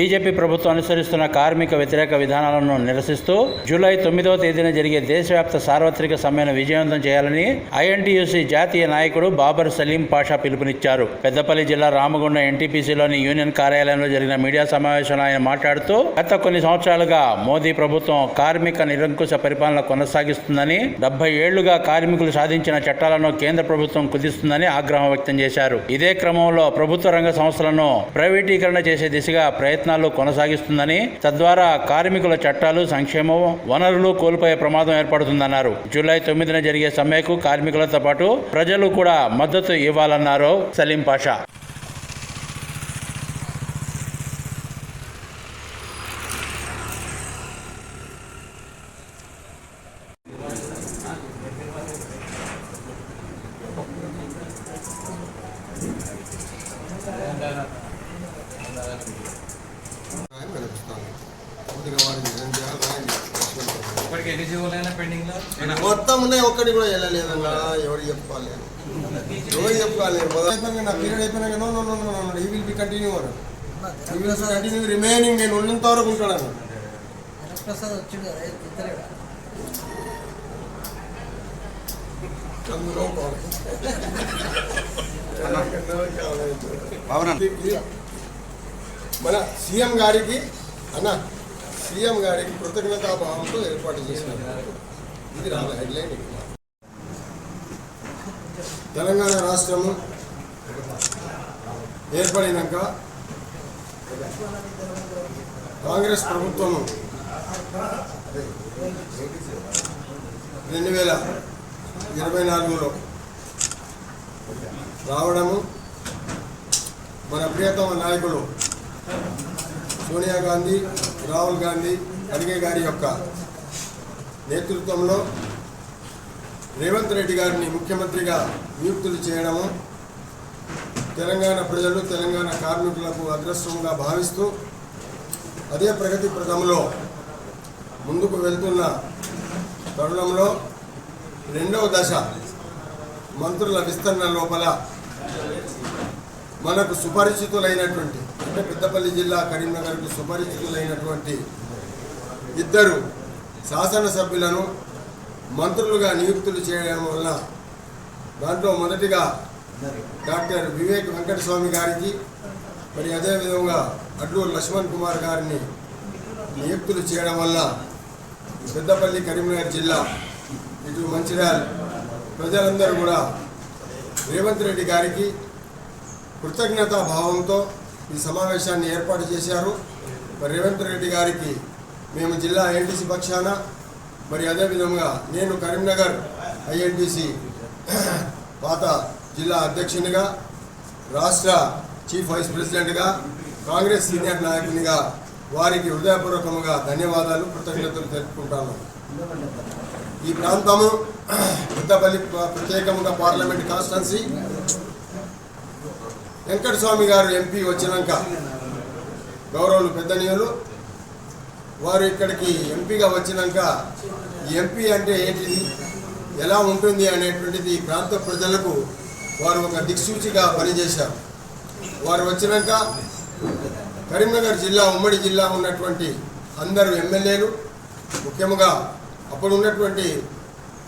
BJP ప్రభుత్వం అనుసరిస్తున్న కార్మిక వ్యతిరేక విధానాలను నిరసిస్తూ జూలై తొమ్మిదవ తేదీన జరిగే దేశవ్యాప్త సార్వత్రిక సమ్మెను విజయవంతం చేయాలని ఐఎన్టీయూసీ జాతీయ నాయకుడు బాబర్ సలీం పాషా పిలుపునిచ్చారు. పెద్దపల్లి జిల్లా రామగుండ ఎన్టీపీసీలోని యూనియన్ కార్యాలయంలో జరిగిన మీడియా సమావేశంలో ఆయన మాట్లాడుతూ గత కొన్ని సంవత్సరాలుగా మోదీ ప్రభుత్వం కార్మిక నిరంకుశ పరిపాలన కొనసాగిస్తుందని డెబ్బై ఏళ్ళుగా కార్మికులు సాధించిన చట్టాలను కేంద్ర ప్రభుత్వం కుదిస్తుందని ఆగ్రహం వ్యక్తం చేశారు. ఇదే క్రమంలో ప్రభుత్వ రంగ సంస్థలను ప్రైవేటీకరణ చేసే దిశగా ప్రయత్నం ప్రయత్నాలు కొనసాగిస్తుందని తద్వారా కార్మికుల చట్టాలు సంక్షేమం వనరులు కోల్పోయే ప్రమాదం ఏర్పడుతుందన్నారు. జూలై తొమ్మిదిన జరిగే సమ్మెకు కార్మికులతో పాటు ప్రజలు కూడా మద్దతు ఇవ్వాలన్నారు సలీం పాషా. కూడా వెళ్ళలేదన్నా ఎవరు చెప్పుకోవాలి? ఎవరు చెప్పుకోవాలి? మొదలైపోయినా నా పీరియడ్ అయిపోయినాక no no no no no he will be continue he will be continue remaining నేను ఉన్నంత వరకు ఉంటాను ప్రసాద్ వచ్చింది మన సీఎం గారికి అన్న సీఎం గారికి కృతజ్ఞతాభావంతో ఏర్పాటు చేసినారు ఇది రాదు హెడ్లైన్ ఇక్కడ. తెలంగాణ రాష్ట్రము ఏర్పడినాక కాంగ్రెస్ ప్రభుత్వము రెండు వేల ఇరవై నాలుగులో రావడము మన ప్రియతమ నాయకులు సోనియా గాంధీ రాహుల్ గాంధీ ఖడ్గే గారి యొక్క నేతృత్వంలో రేవంత్ రెడ్డి గారిని ముఖ్యమంత్రిగా నియుక్తులు చేయడము తెలంగాణ ప్రజలు తెలంగాణ కార్మికులకు అదృష్టంగా భావిస్తూ అదే ప్రగతి ప్రథంలో ముందుకు వెళ్తున్న తరుణంలో రెండవ దశ మంత్రుల విస్తరణ లోపల మనకు సుపరిచితులైనటువంటి అంటే పెద్దపల్లి జిల్లా కరీంనగర్కు సుపరిచితులైనటువంటి ఇద్దరు శాసనసభ్యులను మంత్రులుగా నియుక్తులు చేయడం వల్ల దాంట్లో మొదటిగా డాక్టర్ వివేక్ వెంకటస్వామి గారికి మరి అదేవిధంగా అడ్లూరు లక్ష్మణ్ కుమార్ గారిని నియుక్తులు చేయడం వల్ల పెద్దపల్లి కరీంనగర్ జిల్లా ఇటు మంచిర్యాల ప్రజలందరూ కూడా రేవంత్ రెడ్డి గారికి కృతజ్ఞతా భావంతో ఈ సమావేశాన్ని ఏర్పాటు చేశారు. మరి రేవంత్ రెడ్డి గారికి మేము జిల్లా ఐఎన్టీసీ పక్షాన మరి అదేవిధంగా నేను కరీంనగర్ ఐఎన్టీసీ పాత జిల్లా అధ్యక్షునిగా రాష్ట్ర చీఫ్ వైస్ ప్రెసిడెంట్గా కాంగ్రెస్ సీనియర్ నాయకునిగా వారికి హృదయపూర్వకంగా ధన్యవాదాలు కృతజ్ఞతలు తెలుపుకుంటాను. ఈ ప్రాంతము పెద్దపల్లి ప్రత్యేకంగా పార్లమెంట్ కాన్స్టెన్సీ. వెంకటస్వామి గారు ఎంపీ వచ్చినాక గౌరవులు పెద్దనీయులు వారు ఇక్కడికి ఎంపీగా వచ్చినాక ఈ ఎంపీ అంటే ఏంటిది? ఎలా ఉంటుంది అనేటువంటిది ప్రాంత ప్రజలకు వారు ఒక దిక్సూచిగా పనిచేశారు. వారు వచ్చినాక కరీంనగర్ జిల్లా ఉమ్మడి జిల్లా ఉన్నటువంటి అందరు ఎమ్మెల్యేలు ముఖ్యంగా అప్పుడు ఉన్నటువంటి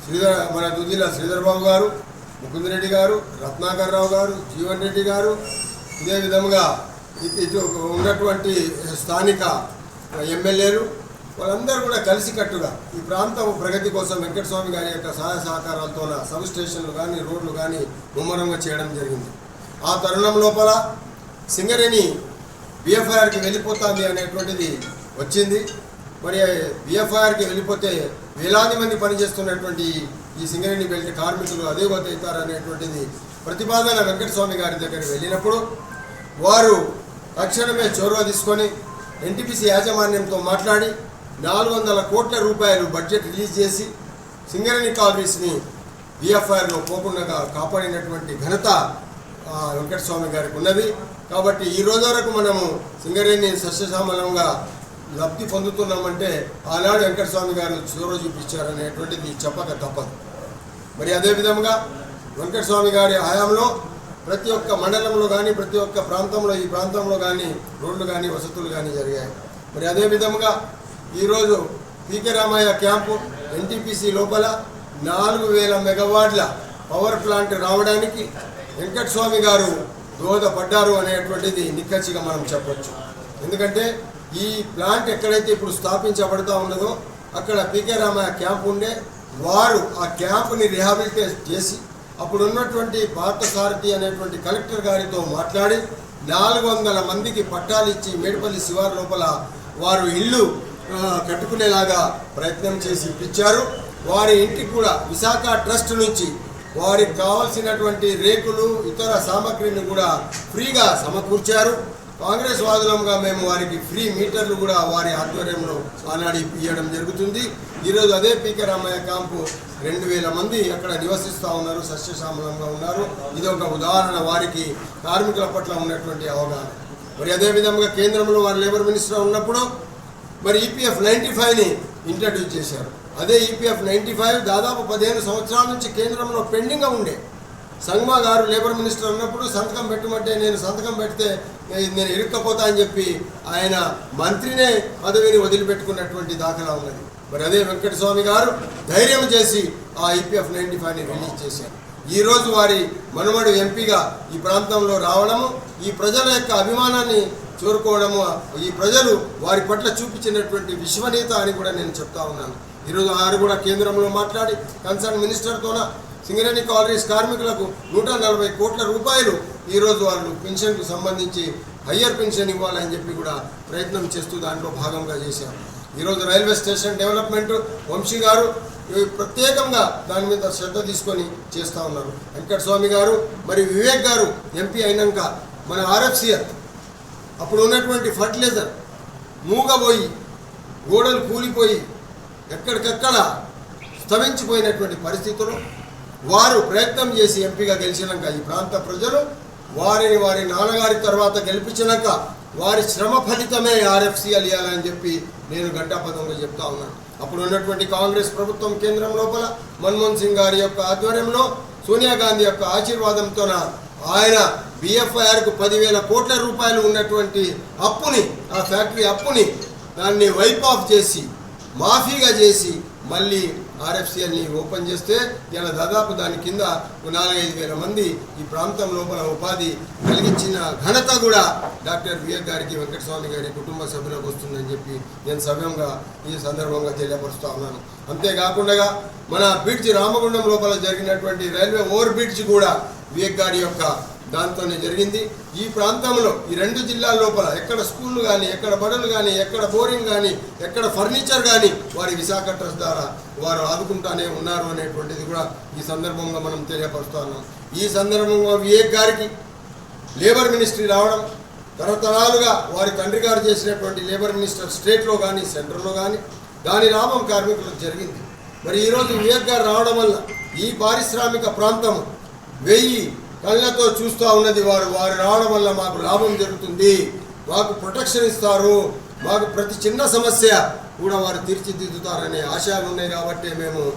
శ్రీధర్ మన దుద్దిల శ్రీధర్బాబు గారు గారు ముకుందరెడ్డి గారు రత్నాకర్ రావు గారు జీవన్ రెడ్డి గారు ఇదే విధంగా ఇటు ఉన్నటువంటి స్థానిక ఎమ్మెల్యేలు వాళ్ళందరూ కూడా కలిసికట్టుగా ఈ ప్రాంతం ప్రగతి కోసం వెంకటస్వామి గారి యొక్క సహాయ సహకారాలతో సబ్ స్టేషన్లు కానీ రోడ్లు కానీ ముమ్మరంగా చేయడం జరిగింది. ఆ తరుణం లోపల సింగరేణి బిఎఫ్ఐఆర్కి వెళ్ళిపోతుంది అనేటువంటిది వచ్చింది. మరి బిఎఫ్ఐఆర్కి వెళ్ళిపోతే వేలాది మంది పనిచేస్తున్నటువంటి ఈ సింగరేణి బెల్ట్ కార్మికులు అదే అవుతారు అనేటువంటిది ప్రతిపాదన వెంకటస్వామి గారి దగ్గరికి వెళ్ళినప్పుడు వారు తక్షణమే చొరవ తీసుకొని ఎన్టీపీసీ యాజమాన్యంతో మాట్లాడి నాలుగు వందల కోట్ల రూపాయలు బడ్జెట్ రిలీజ్ చేసి సింగరేణి కాలనీస్ని విఎఫ్ఐఆర్లో పోకుండా కాపాడినటువంటి ఘనత వెంకటస్వామి గారికి ఉన్నది. కాబట్టి ఈ రోజు వరకు మనము సింగరేణి సస్యశ్యామలంగా లబ్ధి పొందుతున్నామంటే ఆనాడు వెంకటస్వామి గారు చొరవ చూపించారనేటువంటిది చెప్పక తప్పదు. మరి అదేవిధంగా వెంకటస్వామి గారి హయాంలో ప్రతి ఒక్క మండలంలో కానీ ప్రతి ఒక్క ప్రాంతంలో ఈ ప్రాంతంలో కానీ రోడ్లు కానీ వసతులు కానీ జరిగాయి. మరి అదేవిధంగా ఈరోజు పీకే రామయ్య క్యాంపు ఎన్టీపీసీ లోపల నాలుగు వేల మెగావాట్ల పవర్ ప్లాంట్ రావడానికి వెంకటస్వామి గారు దోహదపడ్డారు అనేటువంటిది నిక్కచ్చిగా మనం చెప్పొచ్చు. ఎందుకంటే ఈ ప్లాంట్ ఎక్కడైతే ఇప్పుడు స్థాపించబడతా ఉన్నదో అక్కడ పీకే రామయ్య క్యాంప్ ఉండే వారు ఆ క్యాంపుని రిహాబిలిటేట్ చేసి అప్పుడు ఉన్నటువంటి పార్థసారథి అనేటువంటి కలెక్టర్ గారితో మాట్లాడి నాలుగు వందల మందికి పట్టాలు ఇచ్చి మేడిపల్లి శివారు లోపల వారు ఇల్లు కట్టుకునేలాగా ప్రయత్నం చేసి ఇప్పించారు. వారి ఇంటికి కూడా విశాఖ ట్రస్ట్ నుంచి వారికి కావాల్సినటువంటి రేకులు ఇతర సామగ్రిని కూడా ఫ్రీగా సమకూర్చారు. కాంగ్రెస్ వాదులంగా మేము వారికి ఫ్రీ మీటర్లు కూడా వారి ఆధ్వర్యంలో ఆనాడు ఇవ్వడం జరుగుతుంది. ఈరోజు అదే పీకే రామయ్య క్యాంపు రెండు వేల మంది అక్కడ నివసిస్తూ ఉన్నారు సస్యశ్యామలంగా ఉన్నారు. ఇది ఒక ఉదాహరణ వారికి కార్మికుల పట్ల ఉన్నటువంటి అవగాహన. మరి అదేవిధంగా కేంద్రంలో వారు లేబర్ మినిస్టర్ ఉన్నప్పుడు మరి ఈపీఎఫ్ నైంటీ ఫైవ్ని ఇంట్రడ్యూస్ చేశారు. అదే ఈపీఎఫ్ నైంటీ ఫైవ్ దాదాపు పదిహేను సంవత్సరాల నుంచి కేంద్రంలో పెండింగ్గా ఉండే. సంగ్మా గారు లేబర్ మినిస్టర్ ఉన్నప్పుడు సంతకం పెట్టమంటే నేను సంతకం పెడితే నేను ఇరుక్కపోతా అని చెప్పి ఆయన మంత్రినే పదవిని వదిలిపెట్టుకున్నటువంటి దాఖలా ఉన్నది. మరి అదే వెంకటస్వామి గారు ధైర్యం చేసి ఆ ఈపీఎఫ్ నైంటీ ఫైవ్ని రిలీజ్ చేశారు. ఈరోజు వారి మనుమడు ఎంపీగా ఈ ప్రాంతంలో రావడము ఈ ప్రజల యొక్క అభిమానాన్ని చూరుకోవడము ఈ ప్రజలు వారి పట్ల చూపించినటువంటి విశ్వనీయత అని కూడా నేను చెప్తా ఉన్నాను. ఈరోజు వారు కూడా కేంద్రంలో మాట్లాడి కన్సర్న్ మినిస్టర్తోన సింగరేణి కాలనీస్ కార్మికులకు నూట నలభై కోట్ల రూపాయలు ఈరోజు వాళ్ళు పెన్షన్కు సంబంధించి హయ్యర్ పెన్షన్ ఇవ్వాలని చెప్పి కూడా ప్రయత్నం చేస్తూ దాంట్లో భాగంగా చేశారు. ఈరోజు రైల్వే స్టేషన్ డెవలప్మెంట్ వంశీ గారు ప్రత్యేకంగా దాని మీద శ్రద్ధ తీసుకొని చేస్తూ ఉన్నారు. వెంకటస్వామి గారు మరి వివేక్ గారు ఎంపీ అయినాక మన ఆర్ఎఫ్సిఎల్ అప్పుడు ఉన్నటువంటి ఫర్టిలైజర్ మూగబోయి గోడలు కూలిపోయి ఎక్కడికెక్కడ స్తమించిపోయినటువంటి పరిస్థితులు వారు ప్రయత్నం చేసి ఎంపీగా గెలిచినాక ఈ ప్రాంత ప్రజలు వారిని వారి నాన్నగారి తర్వాత గెలిపించినాక వారి శ్రమ ఫలితమే ఆర్ఎఫ్సీ ఇవ్వాలని చెప్పి నేను గంటాపదంగా చెప్తా ఉన్నాను. అప్పుడు ఉన్నటువంటి కాంగ్రెస్ ప్రభుత్వం కేంద్రం లోపల మన్మోహన్ సింగ్ గారి యొక్క ఆధ్వర్యంలో సోనియా గాంధీ యొక్క ఆశీర్వాదంతోన ఆయన బిఎఫ్ఐఆర్కు పదివేల కోట్ల రూపాయలు ఉన్నటువంటి అప్పుని ఆ ఫ్యాక్టరీ అప్పుని దాన్ని వైప్ ఆఫ్ చేసి మాఫీగా చేసి మళ్ళీ ఆర్ఎఫ్సిఎల్ని ఓపెన్ చేస్తే ఇలా దాదాపు దాని కింద ఒక నాలుగైదు వేల మంది ఈ ప్రాంతం లోపల ఉపాధి కలిగించిన ఘనత కూడా డాక్టర్ విఎక్ గారికి వెంకటస్వామి గారి కుటుంబ సభ్యులకు వస్తుందని చెప్పి నేను సవ్యంగా ఈ సందర్భంగా తెలియపరుస్తూ ఉన్నాను. అంతేకాకుండా మన బ్రిడ్జ్ రామగుండం లోపల జరిగినటువంటి రైల్వే ఓవర్ బ్రిడ్జ్ కూడా వివేక్ గారి యొక్క దాంతోనే జరిగింది. ఈ ప్రాంతంలో ఈ రెండు జిల్లాల లోపల ఎక్కడ స్కూళ్ళు కానీ ఎక్కడ బడులు కానీ ఎక్కడ బోరింగ్ కానీ ఎక్కడ ఫర్నిచర్ కానీ వారి విశాఖ ట్రస్ట్ ద్వారా వారు ఆదుకుంటానే ఉన్నారు అనేటువంటిది కూడా ఈ సందర్భంగా మనం తెలియపరుస్తున్నాం ఈ సందర్భంగా వివేక్ గారికి లేబర్ మినిస్ట్రీ రావడం తరతరాలుగా వారి తండ్రి గారు చేసినటువంటి లేబర్ మినిస్టర్ స్టేట్లో కానీ సెంట్రల్లో కానీ దాని లాభం కార్మికులకు జరిగింది. మరి ఈరోజు వివేక్ గారు రావడం వల్ల ఈ పారిశ్రామిక ప్రాంతం వెయ్యి కళ్ళతో చూస్తూ ఉన్నది వారు. వారు రావడం వల్ల మాకు లాభం జరుగుతుంది. మాకు ప్రొటెక్షన్ ఇస్తారు. మాకు ప్రతి చిన్న సమస్య కూడా వారు తీర్చిదిద్దుతారనే ఆశయాలు ఉన్నాయి కాబట్టి మేము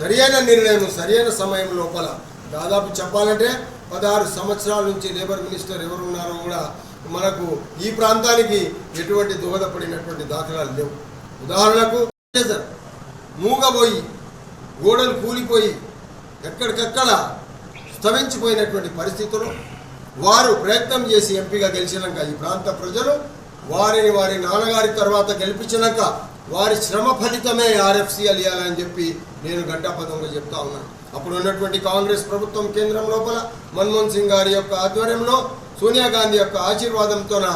సరియైన నిర్ణయం సరియైన సమయం లోపల దాదాపు చెప్పాలంటే పదహారు సంవత్సరాల నుంచి లేబర్ మినిస్టర్ ఎవరు ఉన్నారో కూడా మనకు ఈ ప్రాంతానికి ఎటువంటి దోహదపడినటువంటి దాఖలాలు లేవు. ఉదాహరణకు మూగబోయి గోడలు కూలిపోయి ఎక్కడికక్కడ అస్తమించిపోయినటువంటి పరిస్థితులు వారు ప్రయత్నం చేసి ఎంపీగా గెలిచినాక ఈ ప్రాంత ప్రజలు వారిని వారి నాన్నగారి తర్వాత గెలిపించినాక వారి శ్రమ ఫలితమే ఆర్ఎఫ్సిఎల్ ఇవ్వాలని చెప్పి నేను గడ్డాపదంలో చెప్తా ఉన్నాను అప్పుడు ఉన్నటువంటి కాంగ్రెస్ ప్రభుత్వం కేంద్రం లోపల మన్మోహన్ సింగ్ గారి యొక్క ఆధ్వర్యంలో సోనియా గాంధీ యొక్క ఆశీర్వాదంతోన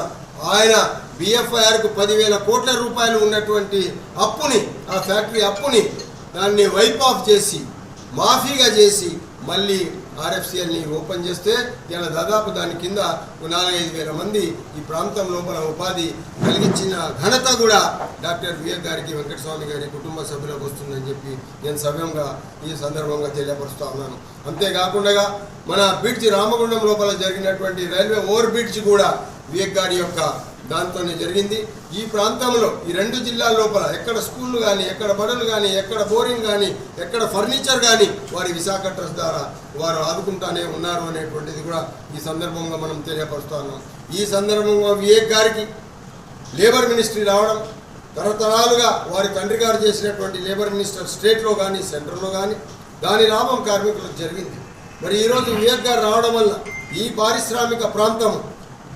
ఆయన బిఎఫ్ఐఆర్కు పదివేల కోట్ల రూపాయలు ఉన్నటువంటి అప్పుని ఆ ఫ్యాక్టరీ అప్పుని దాన్ని వైప్ ఆఫ్ చేసి మాఫీగా చేసి మళ్ళీ ఆర్ఎఫ్సిఎల్ని ఓపెన్ చేస్తే ఇలా దాదాపు దాని కింద ఒక నాలుగైదు వేల మంది ఈ ప్రాంతం లోపల ఉపాధి కలిగించిన ఘనత కూడా డాక్టర్ విఎల్ గారికి వెంకటస్వామి గారి కుటుంబ సభ్యులకు వస్తుందని చెప్పి నేను సవ్యంగా ఈ సందర్భంగా తెలియపరుస్తూ ఉన్నాను. అంతేకాకుండా మన బ్రిడ్జ్ రామగుండం లోపల జరిగినటువంటి రైల్వే ఓవర్ బ్రిడ్జ్ కూడా వివేక్ గారి యొక్క దాంతోనే జరిగింది. ఈ ప్రాంతంలో ఈ రెండు జిల్లాల లోపల ఎక్కడ స్కూళ్ళు కానీ ఎక్కడ బడులు కానీ ఎక్కడ బోరింగ్ కానీ ఎక్కడ ఫర్నిచర్ కానీ వారి విశాఖ ట్రస్ట్ ద్వారా వారు ఆదుకుంటానే ఉన్నారు అనేటువంటిది కూడా ఈ సందర్భంగా మనం తెలియపరుస్తున్నాం ఈ సందర్భంగా వివేక్ గారికి లేబర్ మినిస్ట్రీ రావడం తరతరాలుగా వారి తండ్రి గారు చేసినటువంటి లేబర్ మినిస్టర్ స్టేట్లో కానీ సెంట్రల్లో కానీ దాని లాభం కార్మికులకు జరిగింది. మరి ఈరోజు వివేక్ గారు రావడం వల్ల ఈ పారిశ్రామిక ప్రాంతం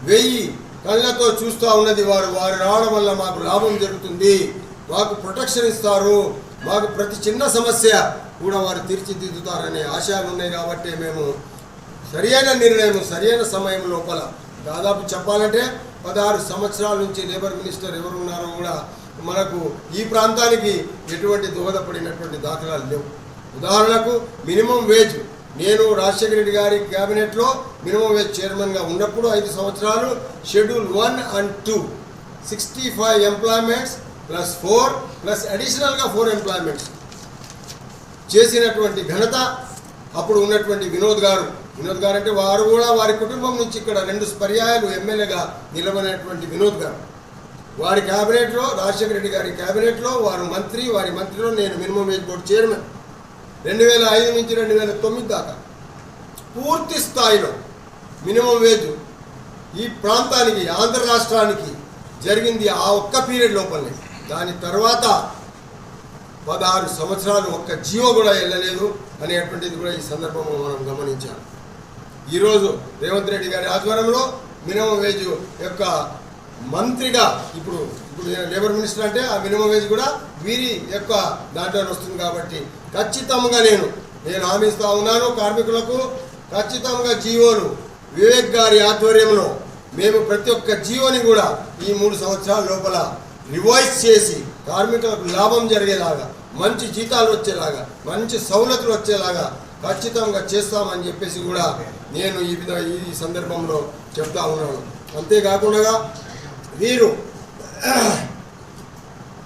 వెయ్యి కళ్ళతో చూస్తూ ఉన్నది వారు. వారు రావడం వల్ల మాకు లాభం జరుగుతుంది. మాకు ప్రొటెక్షన్ ఇస్తారు. మాకు ప్రతి చిన్న సమస్య కూడా వారు తీర్చిదిద్దుతారనే ఆశయాలు ఉన్నాయి కాబట్టి మేము సరియైన నిర్ణయం సరియైన సమయం లోపల దాదాపు చెప్పాలంటే పదహారు సంవత్సరాల నుంచి లేబర్ మినిస్టర్ ఎవరు ఉన్నారో కూడా మనకు ఈ ప్రాంతానికి ఎటువంటి దోహదపడినటువంటి దాఖలాలు లేవు. ఉదాహరణకు మినిమం వేజ్ నేను రాజశేఖర రెడ్డి గారి క్యాబినెట్లో మినిమం వేజ్ చైర్మన్గా ఉన్నప్పుడు ఐదు సంవత్సరాలు schedule one and two sixty five employments plus four plus అడిషనల్గా ఫోర్ ఎంప్లాయ్మెంట్స్ చేసినటువంటి ఘనత అప్పుడు ఉన్నటువంటి వినోద్ గారు. వినోద్ గారు అంటే వారు కూడా వారి కుటుంబం నుంచి ఇక్కడ రెండు పర్యాయాలు ఎమ్మెల్యేగా నిలబడినటువంటి వినోద్ గారు. వారి క్యాబినెట్లో రాజశేఖర రెడ్డి గారి క్యాబినెట్లో వారు మంత్రి వారి మంత్రిలో నేను మినిమం వేజ్ బోర్డు చైర్మన్ రెండు వేల ఐదు నుంచి రెండు వేల తొమ్మిది దాకా పూర్తి స్థాయిలో మినిమం వేజ్ ఈ ప్రాంతానికి ఆంధ్ర రాష్ట్రానికి జరిగింది ఆ ఒక్క పీరియడ్ లోపలనే. దాని తర్వాత పదహారు సంవత్సరాలు ఒక్క జీవో కూడా వెళ్ళలేదు అనేటువంటిది కూడా ఈ సందర్భంలో మనం గమనించాం ఈరోజు రేవంత్ రెడ్డి గారి ఆధ్వర్యంలో మినిమం వేజ్ యొక్క మంత్రిగా ఇప్పుడు ఇప్పుడు లేబర్ మినిస్టర్ అంటే ఆ మినిమం వేజ్ కూడా వీరి యొక్క దాంట్లో వస్తుంది కాబట్టి ఖచ్చితంగా నేను నేను హామీ ఉన్నాను కార్మికులకు ఖచ్చితంగా జీవోను. వివేక్ గారి ఆధ్వర్యంలో మేము ప్రతి ఒక్క జీవోని కూడా ఈ మూడు సంవత్సరాల లోపల రివైజ్ చేసి కార్మికులకు లాభం జరిగేలాగా మంచి జీతాలు వచ్చేలాగా మంచి సౌలతులు వచ్చేలాగా ఖచ్చితంగా చేస్తామని చెప్పేసి కూడా నేను ఈ విధ ఈ సందర్భంలో చెప్తా ఉన్నాను. అంతేకాకుండా వీరు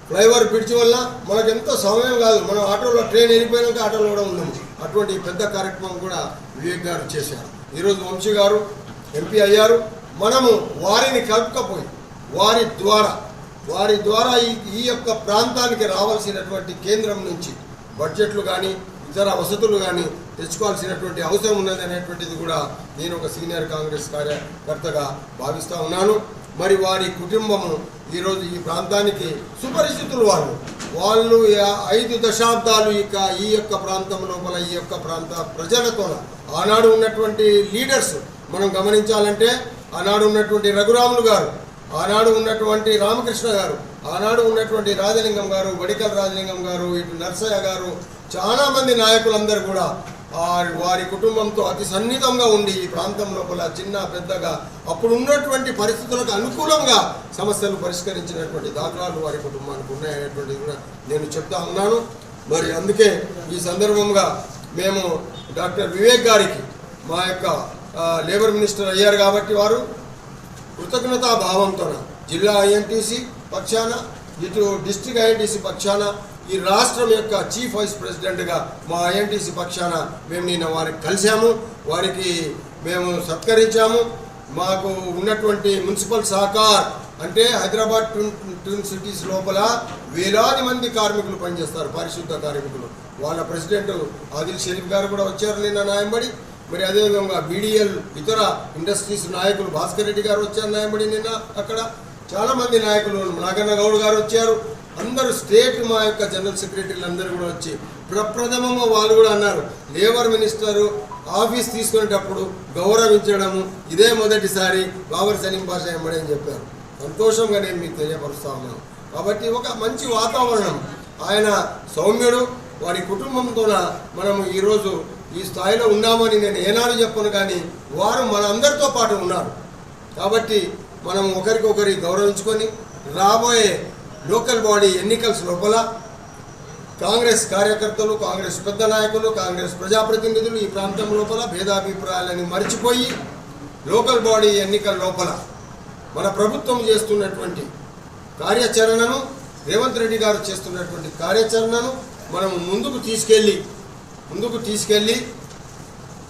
ఫ్లైఓవర్ బ్రిడ్జ్ వల్ల మనకు ఎంతో సమయం కాదు. మనం ఆటోలో ట్రైన్ వెళ్ళిపోయినాక ఆటోలో కూడా ఉన్నాము అటువంటి పెద్ద కార్యక్రమం కూడా వివేక్ గారు చేశారు. ఈరోజు వంశీ గారు ఎంపీ అయ్యారు. మనము వారిని కలుపుకపోయి వారి ద్వారా వారి ద్వారా ఈ ఈ యొక్క ప్రాంతానికి రావాల్సినటువంటి కేంద్రం నుంచి బడ్జెట్లు కానీ ఇతర వసతులు కానీ తెచ్చుకోవాల్సినటువంటి అవసరం ఉన్నది అనేటువంటిది కూడా నేను ఒక సీనియర్ కాంగ్రెస్ కార్యకర్తగా భావిస్తూ ఉన్నాను. మరి వారి కుటుంబము ఈరోజు ఈ ప్రాంతానికి సుపరిచితులు వాళ్ళు వాళ్ళు ఐదు దశాబ్దాలు ఇక ఈ యొక్క ప్రాంతం లోపల ఈ యొక్క ప్రాంత ప్రజలతో ఆనాడు ఉన్నటువంటి లీడర్స్ మనం గమనించాలంటే ఆనాడు ఉన్నటువంటి రఘురాములు గారు ఆనాడు ఉన్నటువంటి రామకృష్ణ గారు ఆనాడు ఉన్నటువంటి రాజలింగం గారు వడికల రాజలింగం గారు ఇటు నర్సయ్య గారు చాలా మంది నాయకులందరూ కూడా వారి కుటుంబంతో అతి సన్నిహితంగా ఉండి ఈ ప్రాంతం లోపల చిన్న పెద్దగా అప్పుడు ఉన్నటువంటి పరిస్థితులకు అనుకూలంగా సమస్యలు పరిష్కరించినటువంటి దాఖలాలు వారి కుటుంబానికి ఉన్నాయనేటువంటిది కూడా నేను చెప్తా ఉన్నాను. మరి అందుకే ఈ సందర్భంగా మేము డాక్టర్ వివేక్ గారికి మా యొక్క లేబర్ మినిస్టర్ అయ్యారు కాబట్టి వారు కృతజ్ఞతా భావంతో జిల్లా ఐఎన్టీసీ పక్షాన ఇటు డిస్ట్రిక్ట్ ఐఎన్టీసీ పక్షాన ఈ రాష్ట్రం యొక్క చీఫ్ వైస్ ప్రెసిడెంట్గా మా ఐఎన్టీసీ పక్షాన మేము నిన్న వారికి కలిశాము. వారికి మేము సత్కరించాము. మాకు ఉన్నటువంటి మున్సిపల్ సహకార్ అంటే హైదరాబాద్ ట్విన్ ట్విన్ సిటీస్ లోపల వేలాది మంది కార్మికులు పనిచేస్తారు పారిశుద్ధ కార్మికులు. వాళ్ళ ప్రెసిడెంట్ ఆదిల్ షరీఫ్ గారు కూడా వచ్చారు నిన్న నాయంబడి మరి అదేవిధంగా బీడీఎల్ ఇతర ఇండస్ట్రీస్ నాయకులు భాస్కర్ రెడ్డి గారు వచ్చారు నాయంబడి నిన్న అక్కడ. చాలామంది నాయకులు నాగన్న గౌడ్ గారు వచ్చారు. అందరూ స్టేట్ మా యొక్క జనరల్ సెక్రటరీలు అందరూ కూడా వచ్చి ప్రప్రథమము వాళ్ళు కూడా అన్నారు లేబర్ మినిస్టరు ఆఫీస్ తీసుకునేటప్పుడు గౌరవించడము ఇదే మొదటిసారి బాబర్ సలీం భాష ఎంబడి అని చెప్పారు. సంతోషంగా నేను మీకు తెలియపరుస్తా ఉన్నాను. కాబట్టి ఒక మంచి వాతావరణం. ఆయన సౌమ్యుడు వారి కుటుంబంతోన మనము ఈరోజు ఈ స్థాయిలో ఉన్నామని నేను ఏనాడు చెప్పను కానీ వారు మన అందరితో పాటు ఉన్నారు. కాబట్టి మనం ఒకరికొకరి గౌరవించుకొని రాబోయే లోకల్ బాడీ ఎన్నికల్స్ లోపల కాంగ్రెస్ కార్యకర్తలు కాంగ్రెస్ పెద్ద నాయకులు కాంగ్రెస్ ప్రజాప్రతినిధులు ఈ ప్రాంతం లోపల భేదాభిప్రాయాలని మర్చిపోయి లోకల్ బాడీ ఎన్నికల లోపల మన ప్రభుత్వం చేస్తున్నటువంటి కార్యాచరణను రేవంత్ రెడ్డి గారు చేస్తున్నటువంటి కార్యాచరణను మనం ముందుకు తీసుకెళ్ళి ముందుకు తీసుకెళ్ళి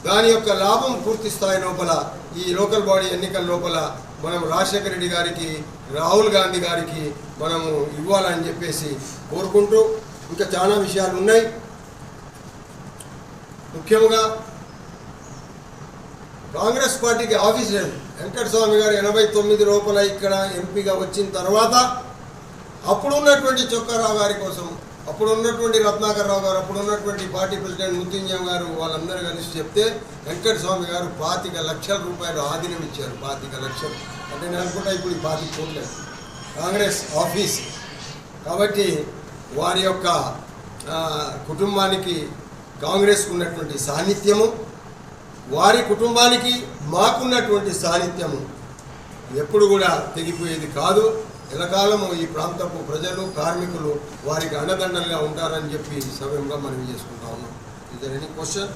దాని యొక్క లాభం పూర్తి స్థాయి లోపల ఈ లోకల్ బాడీ ఎన్నికల లోపల మనం రాజశేఖర రెడ్డి గారికి రాహుల్ గాంధీ గారికి మనము ఇవ్వాలని చెప్పేసి కోరుకుంటూ ఇంకా చాలా విషయాలు ఉన్నాయి. ముఖ్యంగా కాంగ్రెస్ పార్టీకి ఆఫీసర్ వెంకటస్వామి గారు ఎనభై తొమ్మిది లోపల ఇక్కడ ఎంపీగా వచ్చిన తర్వాత అప్పుడు ఉన్నటువంటి చొక్కారావు గారి కోసం అప్పుడు ఉన్నటువంటి రత్నాకర్ రావు గారు అప్పుడు ఉన్నటువంటి పార్టీ ప్రెసిడెంట్ ముత్యంజయం గారు వాళ్ళందరూ కలిసి చెప్తే వెంకటస్వామి గారు పాతిక లక్షల రూపాయలు ఆధీనం ఇచ్చారు. పాతిక లక్షలు. అంటే నేను అనుకుంటా ఇప్పుడు ఈ పార్టీ చూడలేదు. Congress office. కాబట్టి వారి యొక్క కుటుంబానికి కాంగ్రెస్ ఉన్నటువంటి సాన్నిధ్యము వారి కుటుంబానికి మాకున్నటువంటి సాన్నిధ్యము ఎప్పుడు కూడా తెగిపోయేది కాదు. ఎలకాలము ఈ ప్రాంతపు ప్రజలు కార్మికులు వారికి అండదండలుగా ఉంటారని చెప్పి సమయంగా మనం చేసుకుంటా ఉన్నాం. ఇది ఎనీ క్వశ్చన్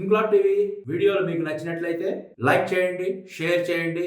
ఇన్క్లాబ్ టీవీ వీడియోలు మీకు నచ్చినట్లయితే లైక్ చేయండి షేర్ చేయండి.